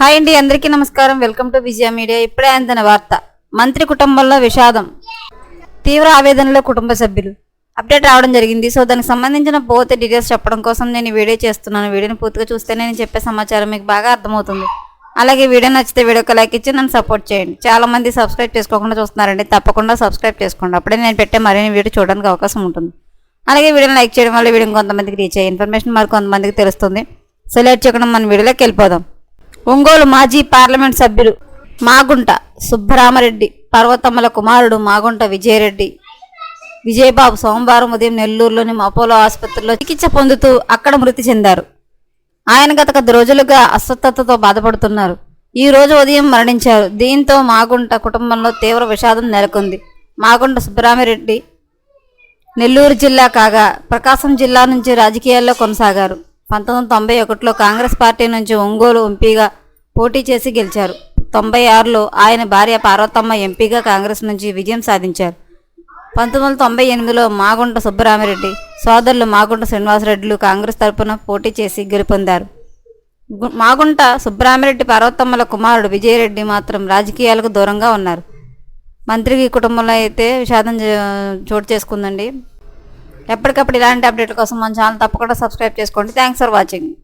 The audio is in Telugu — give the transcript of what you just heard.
హాయ్ అండి అందరికీ నమస్కారం. Welcome to Vijaya media. ఇప్పుడే అందిన వార్త. మంత్రి కుటుంబంలో విషాదం. తీవ్ర ఆవేదనలో కుటుంబ సభ్యులు. అప్డేట్ రావడం జరిగింది. సో దానికి సంబంధించిన పూర్తి డీటెయిల్స్ చెప్పడం కోసం నేను వీడియో చేస్తున్నాను. వీడియోని పూర్తిగా చూస్తే నేను చెప్పే సమాచారం మీకు బాగా అర్థమవుతుంది. అలాగే వీడియో నచ్చితే వీడియోకి లైక్ ఇచ్చి నన్ను సపోర్ట్ చేయండి. చాలా మంది సబ్స్క్రైబ్ చేసుకోకుండా చూస్తున్నారండి. తప్పకుండా సబ్స్క్రైబ్ చేసుకోండి. అప్పుడే నేను పెట్టే మరిన్ని వీడియో చూడడానికి అవకాశం ఉంటుంది. అలాగే వీడియోని లైక్ చేయడం వల్ల వీడియో కొంతమందికి రీచ్ అయ్యే ఇన్ఫర్మేషన్ మరి కొంతమందికి తెలుస్తుంది. సో లేట్ చేయకుండా మన వీడియోలోకి వెళ్ళిపోదాం. ఒంగోలు మాజీ పార్లమెంట్ సభ్యులు మాగుంట సుబ్బరామరెడ్డి పర్వతమ్మల కుమారుడు మాగుంట విజయరెడ్డి విజయబాబు సోమవారం ఉదయం నెల్లూరులోని అపోలో ఆసుపత్రిలో చికిత్స పొందుతూ అక్కడ మృతి చెందారు. ఆయన గత కొద్ది రోజులుగా అస్వస్థతతో బాధపడుతున్నారు. ఈ రోజు ఉదయం మరణించారు. దీంతో మాగుంట కుటుంబంలో తీవ్ర విషాదం నెలకొంది. మాగుంట సుబ్బరామిరెడ్డి నెల్లూరు జిల్లా కాగా ప్రకాశం జిల్లా నుంచి రాజకీయాల్లో కొనసాగారు. పంతొమ్మిది వందల తొంభై ఒకటిలో కాంగ్రెస్ పార్టీ నుంచి ఒంగోలు ఎంపీగా పోటీ చేసి గెలిచారు. తొంభై ఆరులో ఆయన భార్య పార్వతమ్మ ఎంపీగా కాంగ్రెస్ నుంచి విజయం సాధించారు. పంతొమ్మిది వందల తొంభై ఎనిమిదిలో మాగుంట సుబ్బరామిరెడ్డి సోదరులు మాగుంట శ్రీనివాసరెడ్డిలు కాంగ్రెస్ తరపున పోటీ చేసి గెలుపొందారు. మాగుంట సుబ్బరామిరెడ్డి పార్వతమ్మల కుమారుడు విజయరెడ్డి మాత్రం రాజకీయాలకు దూరంగా ఉన్నారు. మంత్రి కుటుంబంలో అయితే విషాదం చే- చోటు చేసుకుందండి. ఎప్పటికప్పుడు ఇలాంటి అప్డేట్ల కోసం మన ఛానల్ తప్పకుండా సబ్స్క్రైబ్ చేసుకోండి. Thanks for watching.